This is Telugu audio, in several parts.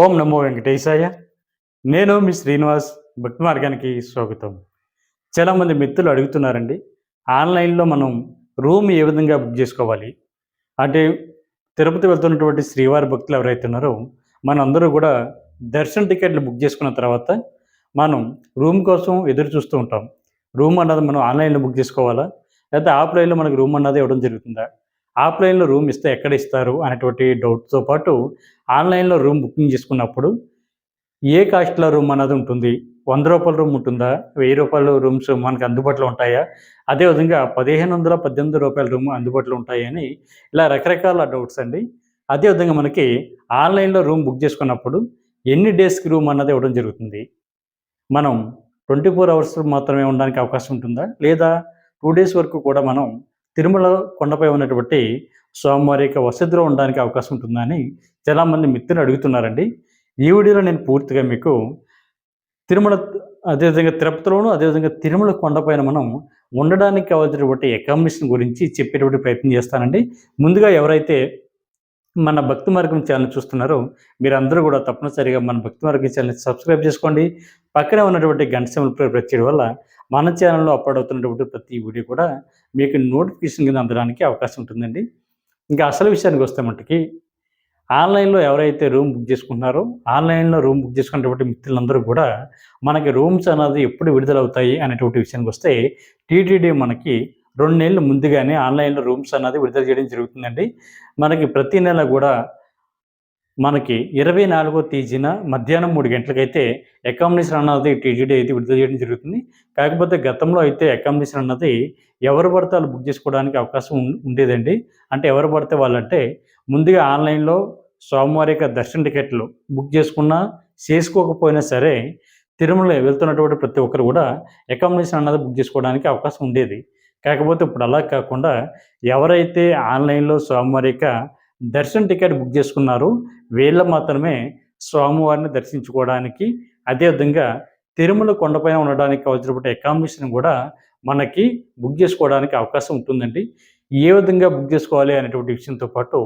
ఓం నమో వెంకటేశాయ. నేను మీ శ్రీనివాస్ భక్తి మార్గానికి స్వాగతం. చాలామంది మిత్రులు అడుగుతున్నారండి ఆన్లైన్లో మనం రూమ్ ఏ విధంగా బుక్ చేసుకోవాలి? అంటే తిరుపతి వెళ్తున్నటువంటి శ్రీవారి భక్తులు ఎవరైతే ఉన్నారో మనందరూ కూడా దర్శన టికెట్లు బుక్ చేసుకున్న తర్వాత మనం రూమ్ కోసం ఎదురు చూస్తూ ఉంటాం. రూమ్ అన్నది మనం ఆన్లైన్లో బుక్ చేసుకోవాలా? లేకపోతే ఆఫ్లైన్లో మనకు రూమ్ అన్నది ఇవ్వడం జరుగుతుందా? ఆఫ్లైన్లో రూమ్ ఇస్తే ఎక్కడ ఇస్తారు అనేటువంటి డౌట్తో పాటు ఆన్లైన్లో రూమ్ బుకింగ్ చేసుకున్నప్పుడు ఏ కాస్ట్లో రూమ్ అన్నది ఉంటుంది? వంద రూపాయల రూమ్ ఉంటుందా? వెయ్యి రూపాయల రూమ్స్ మనకు అందుబాటులో ఉంటాయా? అదేవిధంగా పదిహేను వందల పద్దెనిమిది రూపాయల రూమ్ అందుబాటులో ఉంటాయని ఇలా రకరకాల డౌట్స్ అండి. అదేవిధంగా మనకి ఆన్లైన్లో రూమ్ బుక్ చేసుకున్నప్పుడు ఎన్ని డేస్కి రూమ్ అన్నది ఇవ్వడం జరుగుతుంది? మనం ట్వంటీ ఫోర్ అవర్స్ మాత్రమే ఉండడానికి అవకాశం ఉంటుందా? లేదా టూ డేస్ వరకు కూడా మనం తిరుమల కొండపై ఉన్నటువంటి స్వామివారి యొక్క వసతిలో ఉండడానికి అవకాశం ఉంటుందని చాలామంది మిత్రులు అడుగుతున్నారండి. ఈ వీడియోలో నేను పూర్తిగా మీకు తిరుమల అదేవిధంగా తిరుపతిలోను అదేవిధంగా తిరుమల కొండపైన మనం ఉండడానికి కావాల్సినటువంటి అకామిడేషన్ గురించి చెప్పేటువంటి ప్రయత్నం చేస్తానండి. ముందుగా ఎవరైతే మన భక్తి మార్గం ఛానల్ చూస్తున్నారో మీరందరూ కూడా తప్పనిసరిగా మన భక్తి మార్గం ఛానల్ని సబ్స్క్రైబ్ చేసుకోండి. పక్కనే ఉన్నటువంటి గంట సింబల్ ప్రెస్ చేయడం వల్ల మన ఛానల్లో అప్లోడ్ అవుతున్నటువంటి ప్రతి వీడియో కూడా మీకు నోటిఫికేషన్ కింద అందడానికి అవకాశం ఉంటుందండి. ఇంకా అసలు విషయానికి వస్తే మటుకి ఆన్లైన్లో ఎవరైతే రూమ్ బుక్ చేసుకుంటున్నారో ఆన్లైన్లో రూమ్ బుక్ చేసుకున్నటువంటి మిత్రులందరూ కూడా మనకి రూమ్స్ అనేది ఎప్పుడు విడుదలవుతాయి అనేటువంటి విషయానికి వస్తే టీటీడీ మనకి రెండు నెలలు ముందుగానే ఆన్లైన్లో రూమ్స్ అన్నది విడుదల చేయడం జరుగుతుందండి. మనకి ప్రతి నెల కూడా మనకి ఇరవై నాలుగో తేదీన మధ్యాహ్నం మూడు గంటలకైతే అకామిడేషన్ అన్నది టీజీడీ అయితే విడుదల చేయడం జరుగుతుంది. కాకపోతే గతంలో అయితే అకామిడేషన్ అన్నది ఎవరు పడితే వాళ్ళు బుక్ చేసుకోవడానికి అవకాశం ఉం- ఉండేదండి. అంటే ఎవరు పడితే వాళ్ళంటే ముందుగా ఆన్లైన్లో సోమవారి యొక్క దర్శన టికెట్లు బుక్ చేసుకున్నా చేసుకోకపోయినా సరే తిరుమల వెళ్తున్నటువంటి ప్రతి ఒక్కరు కూడా అకామిడేషన్ అన్నది బుక్ చేసుకోవడానికి అవకాశం ఉండేది. కాకపోతే ఇప్పుడు అలా కాకుండా ఎవరైతే ఆన్లైన్లో స్వామివారిక దర్శన టికెట్ బుక్ చేసుకున్నారో వీళ్ళ మాత్రమే స్వామివారిని దర్శించుకోవడానికి అదేవిధంగా తిరుమల కొండపైన ఉండడానికి అవసరమైన అకామిడేషన్ కూడా మనకి బుక్ చేసుకోవడానికి అవకాశం ఉంటుందండి. ఏ విధంగా బుక్ చేసుకోవాలి అనేటువంటి విషయంతో పాటు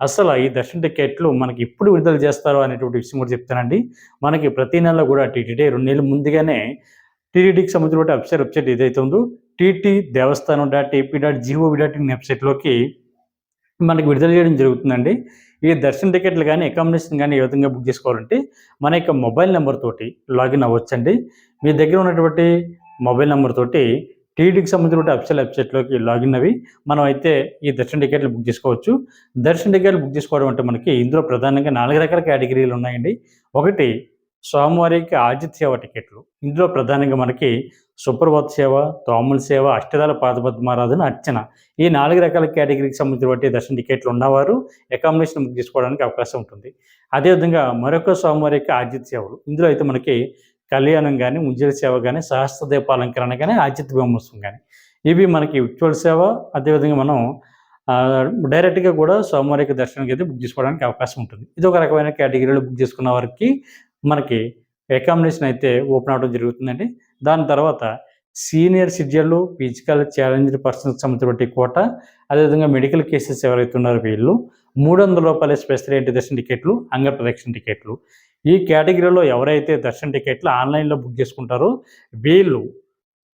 అసలు ఈ దర్శన టికెట్లు మనకి ఎప్పుడు విడుదల చేస్తారో అనేటువంటి విషయం కూడా చెప్తానండి. మనకి ప్రతి నెల కూడా టీటీడీ రెండు నెలల ముందుగానే టీటీడీకి సంబంధించిన వెబ్సైట్ వెబ్సైట్ ఏదైతే ఉందో TT Devasthanam dot AP dot G O V dot in వెబ్సైట్లోకి మనకి విడుదల చేయడం జరుగుతుందండి. ఈ దర్శన టికెట్లు కానీ అకామిడేషన్ కానీ ఏ విధంగా బుక్ చేసుకోవాలంటే మన యొక్క మొబైల్ నెంబర్ తోటి లాగిన్ అవ్వచ్చండి. మీ దగ్గర ఉన్నటువంటి మొబైల్ నెంబర్ తోటి టీడీకి సంబంధించిన అఫిషియల్ వెబ్సైట్లోకి లాగిన్ అవి మనం అయితే ఈ దర్శన టికెట్లు బుక్ చేసుకోవచ్చు. దర్శన టికెట్లు బుక్ చేసుకోవడం అంటే మనకి ఇందులో ప్రధానంగా నాలుగు రకాల కేటగిరీలు ఉన్నాయండి. ఒకటి స్వామివారికి ఆజిత్ సేవ టికెట్లు. ఇందులో ప్రధానంగా మనకి సుప్రభాత్ సేవ తోముల సేవ అష్టదాల పాదపద్మారాధన అర్చన. ఈ నాలుగు రకాల కేటగిరీకి సంబంధించిన దర్శన టికెట్లు ఉన్నవారు అకామిడేషన్ బుక్ చేసుకోవడానికి అవకాశం ఉంటుంది. అదేవిధంగా మరొక స్వామివారి యొక్క ఆజిత్ సేవలు ఇందులో అయితే మనకి కళ్యాణం కానీ ఉంజల సేవ కానీ సహస్ర దీపాలంకరణ కానీ ఆజిత్ బ్రహ్మోత్సవం కానీ ఇవి మనకి ఉజ్వల సేవ. అదేవిధంగా మనం డైరెక్ట్గా కూడా స్వామివారి యొక్క దర్శనానికి అయితే బుక్ చేసుకోవడానికి అవకాశం ఉంటుంది. ఇది ఒక రకమైన కేటగిరీలో బుక్ చేసుకున్న వారికి మనకి అకామిడేషన్ అయితే ఓపెన్ అవడం జరుగుతుందండి. దాని తర్వాత సీనియర్ సిటిజన్లు ఫిజికల్ ఛాలెంజ్ పర్సన్స్ సంబంధించిన కోట అదేవిధంగా మెడికల్ కేసెస్ ఎవరైతే ఉన్నారో వీళ్ళు మూడు వందల రూపాయల స్పెషల్ ఏంటి దర్శన టికెట్లు అంగ ప్రదక్షిణ టికెట్లు. ఈ కేటగిరీలో ఎవరైతే దర్శన టికెట్లు ఆన్లైన్లో బుక్ చేసుకుంటారో వీళ్ళు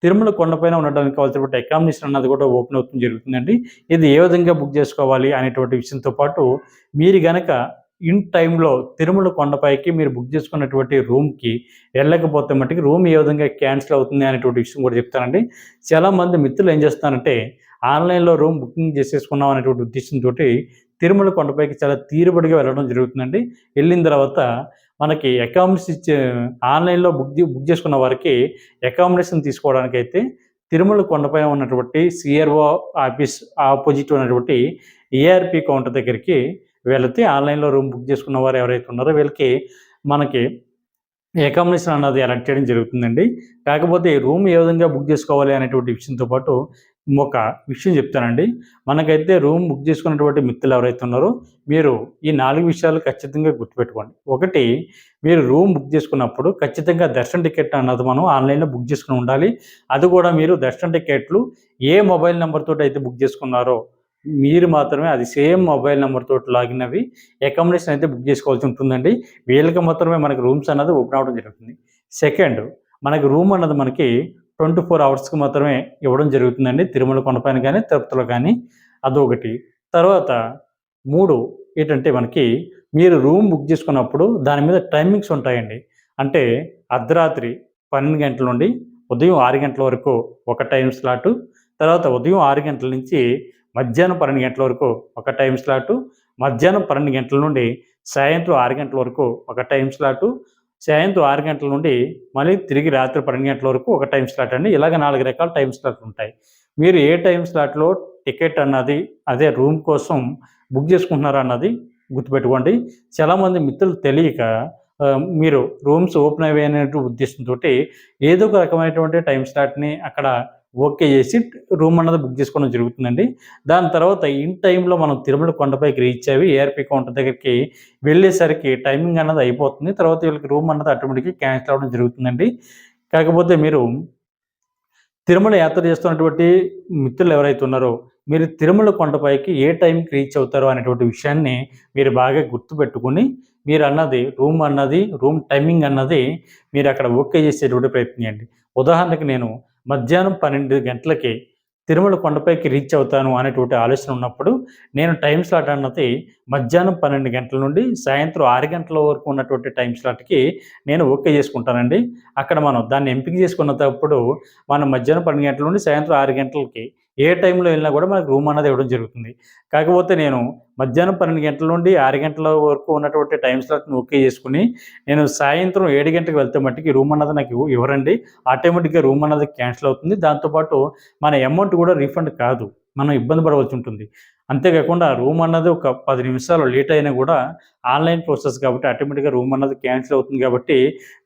తిరుమల కొండపైన ఉండడానికి కావాల్సినటువంటి అకామిడేషన్ అన్నది కూడా ఓపెన్ అవుతుంది జరుగుతుందండి. ఇది ఏ విధంగా బుక్ చేసుకోవాలి అనేటువంటి విషయంతో పాటు మీరు గనక ఇన్ టైంలో తిరుమల కొండపైకి మీరు బుక్ చేసుకున్నటువంటి రూమ్కి వెళ్ళకపోతే మట్టుకి రూమ్ ఏ విధంగా క్యాన్సిల్ అవుతుంది అనేటువంటి విషయం కూడా చెప్తానండి. చాలామంది మిత్రులు ఏం చేస్తారంటే ఆన్లైన్లో రూమ్ బుకింగ్ చేసేసుకున్నాం అనేటువంటి ఉద్దేశంతో తిరుమల కొండపైకి చాలా తీరుబడిగా వెళ్ళడం జరుగుతుందండి. వెళ్ళిన తర్వాత మనకి అకామిడేషన్ ఇచ్చే ఆన్లైన్లో బుక్ బుక్ చేసుకున్న వారికి అకామిడేషన్ తీసుకోవడానికి అయితే తిరుమల కొండపైన ఉన్నటువంటి సిఆర్ఓ ఆఫీస్ ఆపోజిట్ ఉన్నటువంటి ఏఆర్పి కౌంటర్ దగ్గరికి వెళితే ఆన్లైన్లో రూమ్ బుక్ చేసుకున్న వారు ఎవరైతే ఉన్నారో వీళ్ళకి మనకి అకామిడేషన్ అన్నది అలర్ట్ చేయడం జరుగుతుందండి. కాకపోతే రూమ్ ఏ విధంగా బుక్ చేసుకోవాలి అనేటువంటి విషయంతో పాటు ఒక విషయం చెప్తానండి. మనకైతే రూమ్ బుక్ చేసుకున్నటువంటి మిత్రులు ఎవరైతే ఉన్నారో మీరు ఈ నాలుగు విషయాలు ఖచ్చితంగా గుర్తుపెట్టుకోండి. ఒకటి మీరు రూమ్ బుక్ చేసుకున్నప్పుడు ఖచ్చితంగా దర్శన టికెట్ అన్నది మనం ఆన్లైన్లో బుక్ చేసుకుని ఉండాలి. అది కూడా మీరు దర్శన టికెట్లు ఏ మొబైల్ నెంబర్ తోటి అయితే బుక్ చేసుకున్నారో మీరు మాత్రమే అది సేమ్ మొబైల్ నెంబర్ తోటి లాగిన్ అవి అకామిడేషన్ అయితే బుక్ చేసుకోవాల్సి ఉంటుందండి. వీళ్ళకి మాత్రమే మనకి రూమ్స్ అన్నది ఓపెన్ అవ్వడం జరుగుతుంది. సెకండ్ మనకి రూమ్ అన్నది మనకి ట్వంటీ ఫోర్ అవర్స్కి మాత్రమే ఇవ్వడం జరుగుతుందండి. తిరుమల కొండపైన కానీ తిరుపతిలో కానీ అదొకటి. తర్వాత మూడు ఏంటంటే మనకి మీరు రూమ్ బుక్ చేసుకున్నప్పుడు దాని మీద టైమింగ్స్ ఉంటాయండి. అంటే అర్ధరాత్రి పన్నెండు గంటల నుండి ఉదయం ఆరు గంటల వరకు ఒక టైం స్లాటు. తర్వాత ఉదయం ఆరు గంటల నుంచి మధ్యాహ్నం పన్నెండు గంటల వరకు ఒక టైం స్లాటు మధ్యాహ్నం పన్నెండు గంటల నుండి సాయంత్రం ఆరు గంటల వరకు ఒక టైం స్లాటు సాయంత్రం ఆరు గంటల నుండి మళ్ళీ తిరిగి రాత్రి పన్నెండు గంటల వరకు ఒక టైం స్లాట్ అండి. ఇలాగ నాలుగు రకాల టైం స్లాట్లు ఉంటాయి. మీరు ఏ టైం స్లాట్లో టికెట్ అన్నది అదే రూమ్ కోసం బుక్ చేసుకుంటున్నారా అన్నది గుర్తుపెట్టుకోండి. చాలామంది మిత్రులు తెలియక మీరు రూమ్స్ ఓపెన్ అయ్యాయి ఉద్దేశంతో ఏదో ఒక రకమైనటువంటి టైం స్లాట్ని అక్కడ ఓకే చేసి రూమ్ అన్నది బుక్ చేసుకోవడం జరుగుతుందండి. దాని తర్వాత ఇన్ టైంలో మనం తిరుమల కొండపైకి రీచ్ అయ్యి ఏఆర్పి కౌంటర్ దగ్గరికి వెళ్ళేసరికి టైమింగ్ అన్నది అయిపోతుంది. తర్వాత వీళ్ళకి రూమ్ అన్నది ఆటోమేటిక్గా క్యాన్సిల్ అవ్వడం జరుగుతుందండి. కాకపోతే మీరు తిరుమల యాత్ర చేస్తున్నటువంటి మిత్రులు ఎవరైతే ఉన్నారో మీరు తిరుమల కొండపైకి ఏ టైంకి రీచ్ అవుతారో అనేటువంటి విషయాన్ని మీరు బాగా గుర్తుపెట్టుకుని మీరు అన్నది రూమ్ అన్నది రూమ్ టైమింగ్ అన్నది మీరు అక్కడ ఓకే చేసేటువంటి ప్రయత్నం చేయండి. ఉదాహరణకి నేను మధ్యాహ్నం పన్నెండు గంటలకి తిరుమల కొండపైకి రీచ్ అవుతాను అనేటువంటి ఆలోచన ఉన్నప్పుడు నేను టైం స్లాట్ అన్నది మధ్యాహ్నం పన్నెండు గంటల నుండి సాయంత్రం ఆరు గంటల వరకు ఉన్నటువంటి టైం స్లాట్కి నేను ఓకే చేసుకుంటానండి. అక్కడ మనం దాన్ని ఎంపిక చేసుకున్నప్పుడు మనం మధ్యాహ్నం పన్నెండు గంటల నుండి సాయంత్రం ఆరు గంటలకి ఏ టైంలో వెళ్ళినా కూడా మనకు రూమ్ అన్నది ఇవ్వడం జరుగుతుంది. కాకపోతే నేను మధ్యాహ్నం పన్నెండు గంటల నుండి ఆరు గంటల వరకు ఉన్నటువంటి టైం స్లాట్ని ఓకే చేసుకుని నేను సాయంత్రం ఏడు గంటలకు వెళ్తే మట్టికి రూమ్ అన్నది నాకు ఇవ్వరండి. ఆటోమేటిక్గా రూమ్ అన్నది క్యాన్సిల్ అవుతుంది. దాంతోపాటు మన అమౌంట్ కూడా రీఫండ్ కాదు. మనం ఇబ్బంది పడవలసి ఉంటుంది. అంతేకాకుండా రూమ్ అన్నది ఒక పది నిమిషాలు లేట్ అయినా కూడా ఆన్లైన్ ప్రాసెస్ కాబట్టి ఆటోమేటిక్గా రూమ్ అన్నది క్యాన్సిల్ అవుతుంది కాబట్టి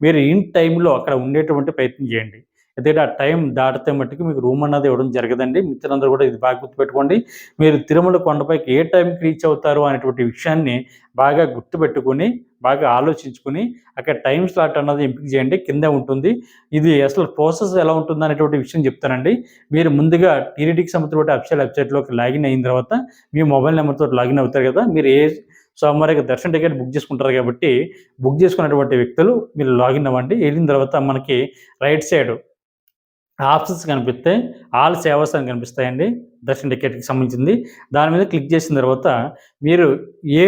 మీరు ఇన్ టైంలో అక్కడ ఉండేటువంటి ప్రయత్నం చేయండి. ఎందుకంటే ఆ టైం దాటితే మట్టుకు మీకు రూమ్ అన్నది ఇవ్వడం జరగదండి. మిత్రులందరూ కూడా ఇది బాగా గుర్తుపెట్టుకోండి. మీరు తిరుమల కొండపైకి ఏ టైంకి రీచ్ అవుతారు అనేటువంటి విషయాన్ని బాగా గుర్తుపెట్టుకొని బాగా ఆలోచించుకుని అక్కడ టైం స్లాట్ అన్నది ఎంపిక చేయండి. కింద ఉంటుంది. ఇది అసలు ప్రాసెస్ ఎలా ఉంటుంది అనేటువంటి విషయం చెప్తానండి. మీరు ముందుగా టీడీడీకి సంబంధించిన అఫిషియల్ వెబ్సైట్లోకి లాగిన్ అయిన తర్వాత మీ మొబైల్ నెంబర్తో లాగిన్ అవుతారు కదా. మీరు ఏ సోమవారికి దర్శన టికెట్ బుక్ చేసుకుంటారు కాబట్టి బుక్ చేసుకున్నటువంటి వ్యక్తులు మీరు లాగిన్ అవ్వండి. వెళ్ళిన తర్వాత మనకి రైట్ సైడ్ ఆప్షన్స్ కనిపిస్తాయి ఆల్ సేవస్ అని కనిపిస్తాయండి. దర్శన్ టికెట్కి సంబంధించింది. దాని మీద క్లిక్ చేసిన తర్వాత మీరు ఏ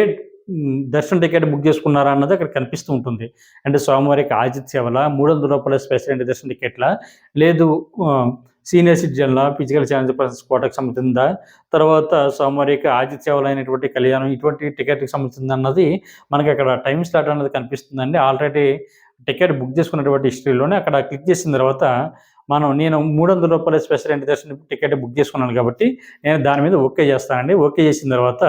దర్శనం టికెట్ బుక్ చేసుకున్నారా అన్నది అక్కడ కనిపిస్తూ ఉంటుంది. అంటే సోమవారికి ఆజిత్ సేవల మూడు వందల రూపాయల స్పెషల్ అంటే దర్శన టికెట్లా లేదు సీనియర్ సిటిజన్ల ఫిజికల్ ఛాలెంజ్ పర్సన్స్ కోటకు సంబంధించిందా తర్వాత సోమవారికి ఆజిత్ సేవలు అయినటువంటి కళ్యాణం ఇటువంటి టికెట్కి సంబంధించింది అన్నది మనకి అక్కడ టైం స్లాట్ అన్నది కనిపిస్తుందండి. ఆల్రెడీ టికెట్ బుక్ చేసుకున్నటువంటి హిస్టరీలోనే అక్కడ క్లిక్ చేసిన తర్వాత మనం నేను మూడు వందల రూపాయల స్పెషల్ ఎంట్రీ టికెట్ బుక్ చేసుకున్నాను కాబట్టి నేను దాని మీద ఓకే చేస్తానండి. ఓకే చేసిన తర్వాత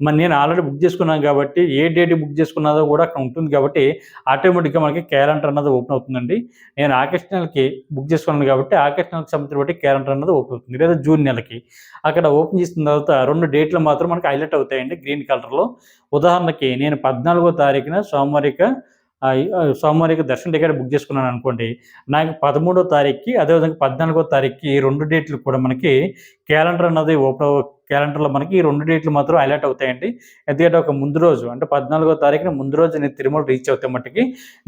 మరి నేను ఆల్రెడీ బుక్ చేసుకున్నాను కాబట్టి ఏ డేట్ బుక్ చేసుకున్నదో కూడా అక్కడ ఉంటుంది కాబట్టి ఆటోమేటిక్గా మనకి క్యాలెండర్ అన్నది ఓపెన్ అవుతుందండి. నేను ఆగస్ట్ నెలకి బుక్ చేసుకున్నాను కాబట్టి ఆగస్ట్ నెలకి సంబంధించిన బట్టి క్యాలెండర్ అన్నది ఓపెన్ అవుతుంది. లేదా జూన్ నెలకి. అక్కడ ఓపెన్ చేసిన తర్వాత రెండు డేట్లు మాత్రం మనకి హైలైట్ అవుతాయండి గ్రీన్ కలర్లో ఉదాహరణకి నేను పద్నాలుగో తారీఖున సోమవారిక సోమవారికి దర్శన టికెట్ బుక్ చేసుకున్నాను అనుకోండి. నాకు పదమూడో తారీఖుకి అదేవిధంగా పద్నాలుగో తారీఖుకి ఈ రెండు డేట్లు కూడా మనకి క్యాలెండర్ అన్నది ఓపెన్ క్యాలెండర్లో మనకి ఈ రెండు డేట్లు మాత్రం హైలైట్ అవుతాయండి. ఎందుకంటే ఒక ముందు రోజు అంటే పద్నాలుగో తారీఖున ముందు రోజు నేను తిరుమల రీచ్ అవుతే మట్టుకి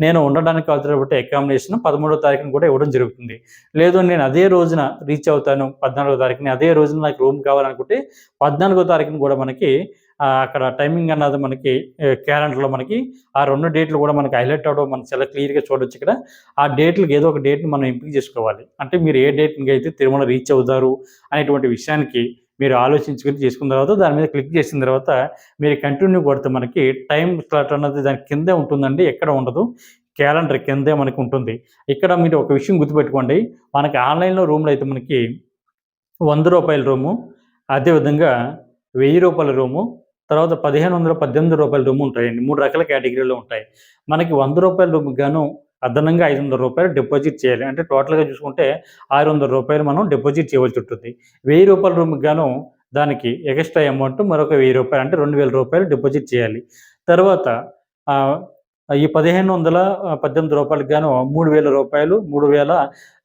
నేను ఉండడానికి కావాల్సినటువంటి అకామిడేషన్ పదమూడో తారీఖున కూడా ఇవ్వడం జరుగుతుంది. లేదు నేను అదే రోజున రీచ్ అవుతాను పద్నాలుగో తారీఖున అదే రోజున నాకు రూమ్ కావాలనుకుంటే పద్నాలుగో తారీఖున కూడా మనకి అక్కడ టైమింగ్ అన్నది మనకి క్యాలెండర్లో మనకి ఆ రెండు డేట్లు కూడా మనకి హైలైట్ అవడం మనం చాలా క్లియర్గా చూడొచ్చు ఇక్కడ. ఆ డేట్లకు ఏదో ఒక డేట్ని మనం ఎంపిక చేసుకోవాలి. అంటే మీరు ఏ డేట్కి అయితే తిరుమల రీచ్ అవుతారు అనేటువంటి విషయానికి మీరు ఆలోచించుకొని చేసుకున్న తర్వాత దాని మీద క్లిక్ చేసిన తర్వాత మీరు కంటిన్యూ కొడితే మనకి టైం స్లాట్ అన్నది దాని కిందే ఉంటుందండి ఎక్కడ ఉండదు. క్యాలెండర్ కిందే మనకి ఉంటుంది. ఇక్కడ మీరు ఒక విషయం గుర్తుపెట్టుకోండి. మనకి ఆన్లైన్లో రూమ్లో అయితే మనకి వంద రూపాయల రూము అదేవిధంగా వెయ్యి రూపాయల రూము తర్వాత పదిహేను వందల పద్దెనిమిది రూపాయల రూమ్ ఉంటాయండి. మూడు రకాల కేటగిరీలో ఉంటాయి. మనకి వంద రూపాయల రూమ్ గాను అదనంగా ఐదు వందల రూపాయలు డిపాజిట్ చేయాలి. అంటే టోటల్గా చూసుకుంటే ఆరు వందల రూపాయలు మనం డిపాజిట్ చేయవలసి ఉంటుంది. వెయ్యి రూపాయల రూమ్కి గాను దానికి ఎక్స్ట్రా అమౌంట్ మరొక వెయ్యి రూపాయలు అంటే రెండు వేల రూపాయలు డిపాజిట్ చేయాలి. తర్వాత ఈ పదిహేను వందల పద్దెనిమిది రూపాయలకు గాను మూడు వేల రూపాయలు మూడు వేల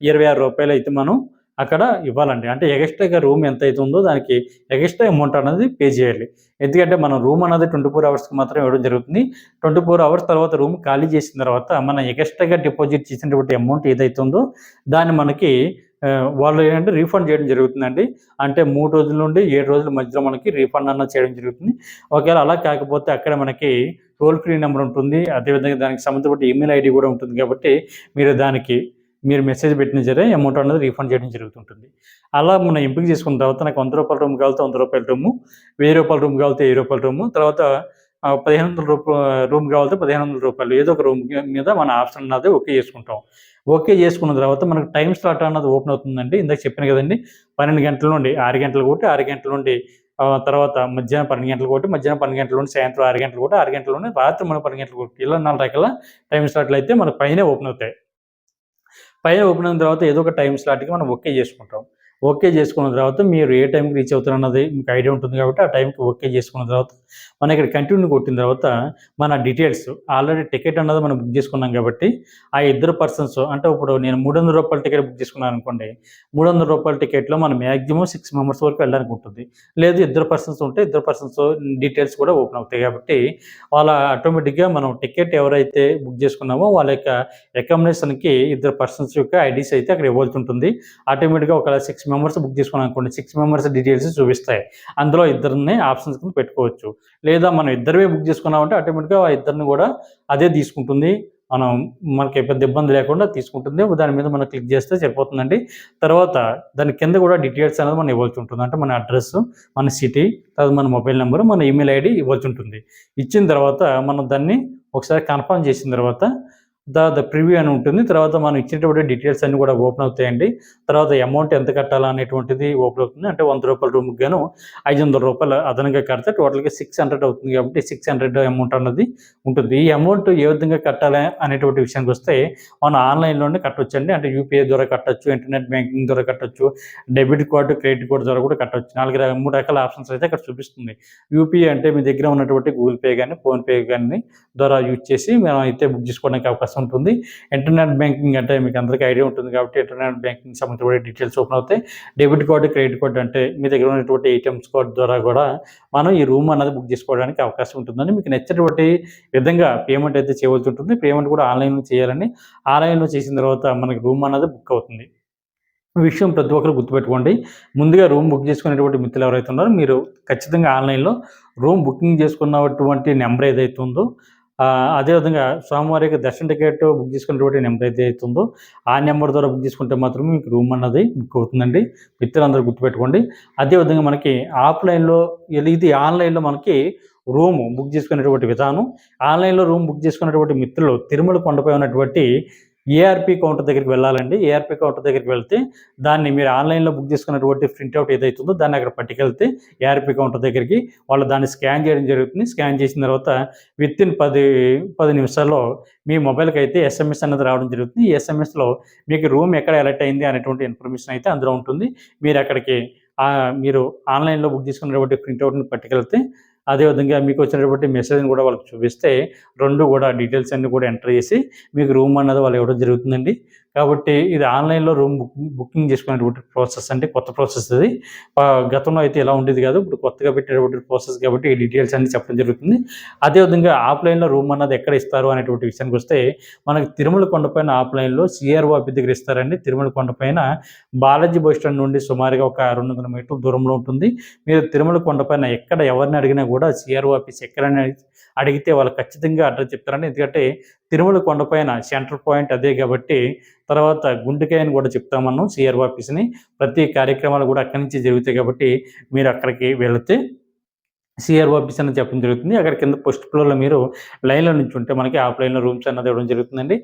ఇరవై ఆరు రూపాయలు అయితే మనం అక్కడ ఇవ్వాలండి. అంటే ఎక్స్ట్రాగా రూమ్ ఎంత అవుతుందో దానికి ఎక్స్ట్రా అమౌంట్ అనేది పే చేయాలి. ఎందుకంటే మనం రూమ్ అనేది ట్వంటీ ఫోర్ అవర్స్కి మాత్రం ఇవ్వడం జరుగుతుంది. ట్వంటీ ఫోర్ అవర్స్ తర్వాత రూమ్ ఖాళీ చేసిన తర్వాత మనం ఎక్స్ట్రాగా డిపాజిట్ చేసినటువంటి అమౌంట్ ఏదైతుందో దాన్ని మనకి వాళ్ళు ఏంటంటే రీఫండ్ చేయడం జరుగుతుందండి. అంటే మూడు రోజుల నుండి ఏడు రోజుల మధ్యలో మనకి రీఫండ్ అన్న చేయడం జరుగుతుంది. ఒకవేళ అలా కాకపోతే అక్కడ మనకి టోల్ ఫ్రీ నెంబర్ ఉంటుంది. అదేవిధంగా దానికి సంబంధపడి ఈమెయిల్ ఐడి కూడా ఉంటుంది కాబట్టి మీరు దానికి మీరు మెసేజ్ పెట్టిన సరే అమౌంట్ అనేది రీఫండ్ చేయడం జరుగుతుంటుంది. అలా మనం ఎంపిక చేసుకున్న తర్వాత నాకు వంద రూపాయల రూమ్ కావాలితే వంద రూపాయల రూము వెయ్యి రూపాయల రూమ్ కావాలితే వెయ్యి రూపాయల రూము తర్వాత పదిహేను వందల రూపాయ రూమ్ కావాలితే పదిహేను వందల రూపాయలు ఏదో ఒక రూమ్ మీద మన ఆప్షన్ అన్నది ఓకే చేసుకుంటాం. ఓకే చేసుకున్న తర్వాత మనకు టైం స్లాట్ అన్నది ఓపెన్ అవుతుందండి. ఇందాక చెప్పాను కదండి పన్నెండు గంటల నుండి ఆరు గంటలు కొట్టి ఆరు గంటల నుండి తర్వాత మధ్యాహ్నం పన్నెండు గంటలు కొట్టి మధ్యాహ్నం పన్నెండు గంటల నుండి సాయంత్రం ఆరు గంటలు కూడా ఆరు గంటల నుండి రాత్రి మనం పన్నెండు గంటలు కొట్టి ఇలా నాలుగు రకాల టైం స్లాట్లు అయితే మన పైన ఓపెన్ అవుతాయి. పైన ఓపెన్ అయిన తర్వాత ఏదో ఒక టైం స్లాట్కి మనం ఓకే చేసుకుంటాం. ఓకే చేసుకున్న తర్వాత మీరు ఏ టైంకి రీచ్ అవుతారు అన్నది మీకు ఐడియా ఉంటుంది కాబట్టి ఆ టైంకి ఓకే చేసుకున్న తర్వాత మనం ఇక్కడ కంటిన్యూ కొట్టిన తర్వాత మన డీటెయిల్స్ ఆల్రెడీ టికెట్ అన్నది మనం బుక్ చేసుకున్నాం కాబట్టి ఆ ఇద్దరు పర్సన్స్ అంటే ఇప్పుడు నేను మూడు వందల రూపాయల టికెట్ బుక్ చేసుకున్నాను అనుకోండి మూడు వందల రూపాయల టికెట్లో మనం మ్యాక్సిమం సిక్స్ మెంబర్స్ వరకు వెళ్ళడానికి ఉంటుంది. లేదు ఇద్దరు పర్సన్స్ ఉంటే ఇద్దరు పర్సన్స్ డీటెయిల్స్ కూడా ఓపెన్ అవుతాయి కాబట్టి వాళ్ళ ఆటోమేటిక్గా మనం టికెట్ ఎవరైతే బుక్ చేసుకున్నామో వాళ్ళ యొక్క అకామిడేషన్కి ఇద్దరు పర్సన్స్ యొక్క ఐడీస్ అయితే అక్కడ ఇవ్వాల్సి ఉంటుంది. ఆటోమేటిక్గా ఒక సిక్స్ మెంబర్స్ బుక్ చేసుకున్నాం అనుకోండి సిక్స్ మెంబర్స్ డీటెయిల్స్ చూపిస్తాయి. అందులో ఇద్దరిని ఆప్షన్స్ కింద పెట్టుకోవచ్చు. లేదా మనం ఇద్దరివే బుక్ చేసుకున్నామంటే ఆటోమేటిక్గా ఆ ఇద్దరిని కూడా అదే తీసుకుంటుంది. మనం మనకి పెద్ద ఇబ్బంది లేకుండా తీసుకుంటుంది. దాని మీద మనం క్లిక్ చేస్తే సరిపోతుందండి. తర్వాత దాని కింద కూడా డీటెయిల్స్ అనేది మనం ఇవ్వాల్సి ఉంటుంది. అంటే మన అడ్రస్ మన సిటీ తర్వాత మన మొబైల్ నెంబర్ మన ఈమెయిల్ ఐడి ఇవ్వాల్సి ఉంటుంది. ఇచ్చిన తర్వాత మనం దాన్ని ఒకసారి కన్ఫర్మ్ చేసిన తర్వాత ద ద ప్రివ్యూ అని ఉంటుంది. తర్వాత మనం ఇచ్చినటువంటి డీటెయిల్స్ అన్ని కూడా ఓపెన్ అవుతాయండి. తర్వాత అమౌంట్ ఎంత కట్టాలా అనేటువంటిది ఓపెన్ అవుతుంది. అంటే వంద రూపాయల రూమ్కి గాను ఐదు వందల రూపాయలు అదనంగా కడితే టోటల్గా సిక్స్ హండ్రెడ్ అవుతుంది కాబట్టి సిక్స్ హండ్రెడ్ అమౌంట్ అన్నది ఉంటుంది. ఈ అమౌంట్ ఏ విధంగా కట్టాలి అనేటువంటి విషయానికి వస్తే మనం ఆన్లైన్లోనే కట్టొచ్చు అండి అంటే యూపీఐ ద్వారా కట్టొచ్చు ఇంటర్నెట్ బ్యాంకింగ్ ద్వారా కట్టొచ్చు డెబిట్ కార్డు క్రెడిట్ కార్డు ద్వారా కూడా కట్టొచ్చు. నాలుగు మూడు రకాల ఆప్షన్స్ అయితే అక్కడ చూపిస్తుంది. యూపీఐ అంటే మీ దగ్గర ఉన్నటువంటి గూగుల్ పే కానీ ఫోన్పే కానీ ద్వారా యూజ్ చేసి మనం అయితే బుక్ చేసుకోవడానికి అవకాశం ఉంటుంది. ఇంటర్నెట్ బ్యాంకింగ్ అంటే మీకు అందరికీ ఐడియా ఉంటుంది కాబట్టి ఇంటర్నెట్ బ్యాంకింగ్ సంబంధించిన డీటెయిల్స్ ఓపెన్ అవుతాయి. డెబిట్ కార్డు క్రెడిట్ కార్డు అంటే మీ దగ్గర ఉన్నటువంటి ఏటీఎంస్ కార్డు ద్వారా కూడా మనం ఈ రూమ్ అన్నది బుక్ చేసుకోవడానికి అవకాశం ఉంటుందని మీకు నచ్చినటువంటి విధంగా పేమెంట్ అయితే చేయవలసి ఉంటుంది. పేమెంట్ కూడా ఆన్లైన్లో చేయాలని ఆన్లైన్లో చేసిన తర్వాత మనకి రూమ్ అన్నది బుక్ అవుతుంది. విషయం ప్రతి ఒక్కరు గుర్తుపెట్టుకోండి. ముందుగా రూమ్ బుక్ చేసుకునేటువంటి మిత్రులు ఎవరైతే ఉన్నారో మీరు ఖచ్చితంగా ఆన్లైన్లో రూమ్ బుకింగ్ చేసుకున్నటువంటి నెంబర్ ఏదైతే ఉందో అదేవిధంగా స్వామివారికి దర్శన టికెట్ బుక్ చేసుకున్నటువంటి నెంబర్ ఏదైతే ఉందో ఆ నెంబర్ ద్వారా బుక్ చేసుకుంటే మాత్రమే మీకు రూమ్ అన్నది బుక్ అవుతుందండి. మిత్రులందరూ గుర్తుపెట్టుకోండి. అదేవిధంగా మనకి ఆఫ్లైన్లో ఇది ఆన్లైన్లో మనకి రూమ్ బుక్ చేసుకునేటువంటి విధానం. ఆన్లైన్లో రూమ్ బుక్ చేసుకున్నటువంటి మిత్రులు తిరుమల కొండపై ఉన్నటువంటి ఏఆర్పి కౌంటర్ దగ్గరికి వెళ్ళాలండి. ఏఆర్పి కౌంటర్ దగ్గరికి వెళ్తే దాన్ని మీరు ఆన్లైన్లో బుక్ చేసుకున్నటువంటి ప్రింట్అవుట్ ఏదైతుందో దాన్ని అక్కడ పట్టుకెళ్తే ఏఆర్పి కౌంటర్ దగ్గరికి వాళ్ళు దాన్ని స్కాన్ చేయడం జరుగుతుంది. స్కాన్ చేసిన తర్వాత విత్ ఇన్ పది పది నిమిషాల్లో మీ మొబైల్కి అయితే ఎస్ఎంఎస్ అనేది రావడం జరుగుతుంది. ఈ ఎస్ఎంఎస్లో మీకు రూమ్ ఎక్కడ ఎలర్ట్ అయింది అనేటువంటి ఇన్ఫర్మేషన్ అయితే అందులో ఉంటుంది. మీరు అక్కడికి మీరు ఆన్లైన్లో బుక్ చేసుకున్నటువంటి ప్రింట్అవుట్ని పట్టుకెళ్తే అదేవిధంగా మీకు వచ్చినటువంటి మెసేజ్ని కూడా వాళ్ళకి చూపిస్తే రెండు కూడా డీటెయిల్స్ అన్నీ కూడా ఎంటర్ చేసి మీకు రూమ్ అన్నది వాళ్ళు ఇవ్వడం జరుగుతుందండి. కాబట్టి ఇది ఆన్లైన్లో రూమ్ బుకింగ్ బుకింగ్ చేసుకునేటువంటి ప్రాసెస్. అంటే కొత్త ప్రాసెస్ ఇది. గతంలో అయితే ఇలా ఉండేది కాదు. ఇప్పుడు కొత్తగా పెట్టేటువంటి ప్రాసెస్ కాబట్టి ఈ డీటెయిల్స్ అన్ని చెప్పడం జరుగుతుంది. అదేవిధంగా ఆఫ్లైన్లో రూమ్ అన్నది ఎక్కడ ఇస్తారు అనేటువంటి విషయానికి వస్తే మనకి తిరుమల కొండపైన ఆఫ్లైన్లో సిఆర్ఓ ఆఫీస్ దగ్గర ఇస్తారండి. తిరుమల కొండపైన బాలాజీ బస్ స్టాండ్ నుండి సుమారుగా ఒక రెండు వందల మీటర్ల దూరంలో ఉంటుంది. మీరు తిరుమల కొండపైన ఎక్కడ ఎవరిని అడిగినా కూడా సిఆర్ఓ ఆఫీస్ ఎక్కడని అడిగితే వాళ్ళు ఖచ్చితంగా అడ్రస్ చెప్తారండి. ఎందుకంటే తిరుమల కొండపైన సెంటర్ పాయింట్ అదే కాబట్టి తర్వాత గుండెకాయని కూడా చెప్తాం మనం సిఆర్ ఆఫీస్ని ప్రతి కార్యక్రమాలు కూడా అక్కడి నుంచి జరుగుతాయి కాబట్టి మీరు అక్కడికి వెళితే సిఆర్ ఆఫీస్ అని చెప్పడం జరుగుతుంది. అక్కడ కింద ఫస్ట్ ఫ్లోర్లో మీరు లైన్లో నుంచి ఉంటే మనకి ఆఫ్లైన్లో రూమ్స్ అన్నది ఇవ్వడం జరుగుతుందండి.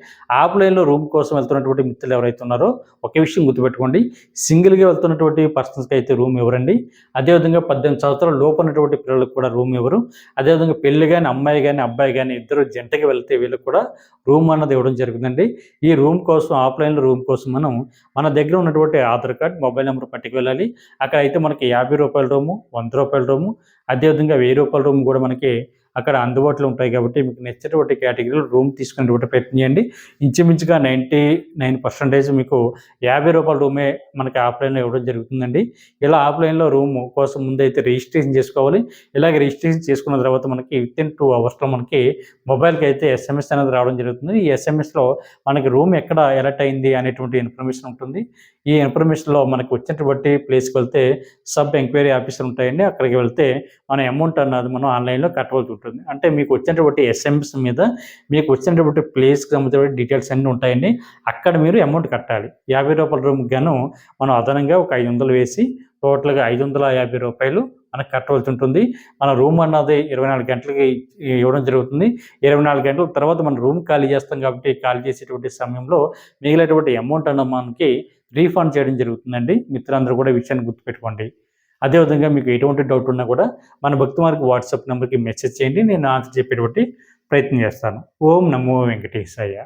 ఆఫ్లైన్లో రూమ్ కోసం వెళ్తున్నటువంటి మిత్రులు ఎవరైతే ఉన్నారో ఒకే విషయం గుర్తుపెట్టుకోండి. సింగిల్గా వెళ్తున్నటువంటి పర్సన్స్కి అయితే రూమ్ ఇవ్వరండి. అదేవిధంగా పద్దెనిమిది సంవత్సరాల లోపు ఉన్నటువంటి పిల్లలకు కూడా రూమ్ ఇవ్వరు. అదేవిధంగా పెళ్ళి కానీ అమ్మాయి కానీ అబ్బాయి కానీ ఇద్దరు జంటకి వెళ్తే వీళ్ళకి కూడా రూమ్ అన్నది ఇవ్వడం జరుగుతుందండి. ఈ రూమ్ కోసం ఆఫ్లైన్లో రూమ్ కోసం మనం మన దగ్గర ఉన్నటువంటి ఆధార్ కార్డ్ మొబైల్ నెంబర్ పట్టుకు వెళ్ళాలి. అక్కడ అయితే మనకి యాభై రూపాయల రూము వంద రూపాయల రూము అదేవిధంగా వెయ్యి రూపాయల రూమ్ కూడా మనకి అక్కడ అందుబాటులో ఉంటాయి కాబట్టి మీకు నచ్చినటువంటి కేటగిరీలో రూమ్ తీసుకునేటువంటి ప్రయత్నం చేయండి. ఇంచుమించుగా నైంటీ నైన్ పర్సెంటేజ్ మీకు యాభై రూపాయల రూమే మనకి ఆఫ్లైన్లో ఇవ్వడం జరుగుతుందండి. ఇలా ఆఫ్లైన్లో రూమ్ కోసం ముందైతే రిజిస్ట్రేషన్ చేసుకోవాలి. ఇలాగే రిజిస్ట్రేషన్ చేసుకున్న తర్వాత మనకి విత్ ఇన్ టూ అవర్స్లో మనకి మొబైల్కి అయితే ఎస్ఎంఎస్ అనేది రావడం జరుగుతుంది. ఈ ఎస్ఎంఎస్లో మనకి రూమ్ ఎక్కడ ఎలర్ట్ అయింది అనేటువంటి ఇన్ఫర్మేషన్ ఉంటుంది. ఈ ఇన్ఫర్మేషన్లో మనకి వచ్చినటువంటి ప్లేస్కి వెళ్తే సబ్ ఎంక్వైరీ ఆఫీసర్ ఉంటాయండి. అక్కడికి వెళ్తే మన అమౌంట్ అన్నది మనం ఆన్లైన్లో కట్టవలసి ఉంటుంది. అంటే మీకు వచ్చినటువంటి ఎస్ఎంఎస్ మీద మీకు వచ్చినటువంటి ప్లేస్కి సంబంధించిన డీటెయిల్స్ అన్నీ ఉంటాయండి. అక్కడ మీరు అమౌంట్ కట్టాలి. యాభై రూపాయల రూమ్ గాను మనం అదనంగా ఒక ఐదు వందలు వేసి టోటల్గా ఐదు వందల యాభై రూపాయలు మనకు కట్టవలసి ఉంటుంది. మన రూమ్ అన్నది ఇరవై నాలుగు గంటలకి ఇవ్వడం జరుగుతుంది. ఇరవై నాలుగు గంటల తర్వాత మనం రూమ్ ఖాళీ చేస్తాం కాబట్టి ఖాళీ చేసేటువంటి సమయంలో మిగిలినటువంటి అమౌంట్ అన్న మనకి రీఫండ్ చేయడం జరుగుతుందండి. మిత్రులందరూ కూడా విషయాన్ని గుర్తుపెట్టుకోండి. అదేవిధంగా మీకు ఎటువంటి డౌట్ ఉన్నా కూడా మన భక్తి మార్గ వాట్సాప్ నెంబర్కి మెసేజ్ చేయండి నేను ఆన్సర్ చెప్పేటువంటి ప్రయత్నం చేస్తాను. ఓం నమో వెంకటేశయ్య.